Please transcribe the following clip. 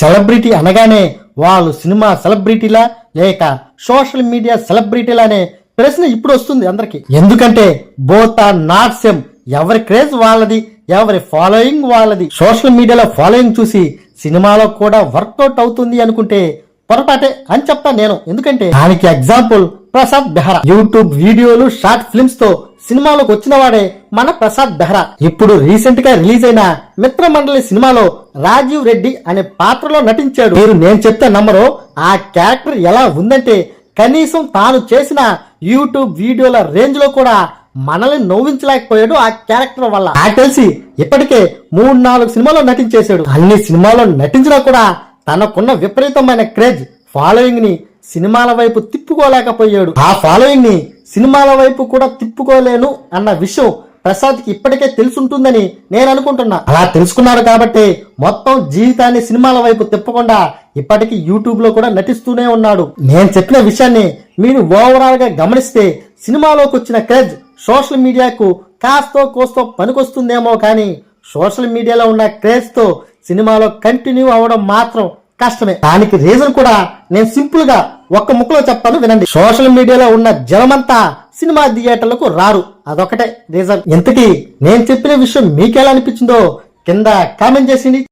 Celebrity అనగానే వాళ్ళు cinema సెలబ్రిటీలా లేక సోషల్ మీడియా సెలబ్రిటీలా అనే ప్రశ్న ఇప్పుడు వస్తుంది అందరికి. ఎందుకంటే బోత్ ఆర్ నాట్ సేమ్ ఎవరి క్రేజ్ వాళ్ళది ఎవరి ఫాలోయింగ్ వాళ్ళది. సోషల్ మీడియాలో ఫాలోయింగ్ చూసి సినిమాలో కూడా వర్కౌట్ అవుతుంది అనుకుంటే పొరపాటే అని చెప్తా నేను. ఎందుకంటే దానికి ఎగ్జాంపుల్ ప్రసాద్ బెహ్రా. యూట్యూబ్ వీడియోలు షార్ట్ ఫిల్మ్స్తో సినిమాలోకి వచ్చిన వాడే మన ప్రసాద్ బెహ్రా. ఇప్పుడు రీసెంట్గా రిలీజ్ అయిన మిత్రమండలి సినిమాలో రాజీవ్ రెడ్డి అనే పాత్రలో నటించాడు. మీరు నేను చెప్తే నమ్మరు. ఆ క్యారెక్టర్ ఎలా ఉందంటే కనీసం తాను చేసిన యూట్యూబ్ వీడియోల రేంజ్లో కూడా మనల్ని నవ్వించలేకపోయాడు ఆ క్యారెక్టర్ వల్ల. నాకు తెలిసి ఇప్పటికే మూడు నాలుగు సినిమాల్లో నటించేశాడు. అన్ని సినిమాల్లో నటించినా కూడా తనకున్న విపరీతమైన క్రేజ్ ఫాలోయింగ్ని సినిమాల వైపు తిప్పుకోలేకపోయాడు. ఆ ఫాలోయింగ్ని సినిమాల వైపు కూడా తిప్పుకోలేను అన్న విషయం ప్రసాద్కి ఇప్పటికే తెలుసుంటుందని నేను అనుకుంటున్నా. అలా తెలుసుకున్నాడు కాబట్టి మొత్తం జీవితాన్ని సినిమాల వైపు తిప్పకుండా ఇప్పటికీ యూట్యూబ్లో కూడా నటిస్తూనే ఉన్నాడు. నేను చెప్పిన విషయాన్ని మీరు ఓవరాల్గా గమనిస్తే సినిమాలోకి వచ్చిన క్రేజ్ సోషల్ మీడియాకు కాస్తో కోస్తో పనికొస్తుందేమో కానీ సోషల్ మీడియాలో ఉన్న క్రేజ్తో సినిమాలో కంటిన్యూ అవడం మాత్రం కష్టమే. దానికి రీజన్ కూడా నేను సింపుల్గా ఒక్క ముక్కలో చెప్తాను వినండి. సోషల్ మీడియాలో ఉన్న జనమంతా సినిమా థియేటర్లకు రారు. అదొకటే రీజన్. ఇంతకీ నేను చెప్పిన విషయం మీకెలా అనిపించిందో కింద కామెంట్ చేసింది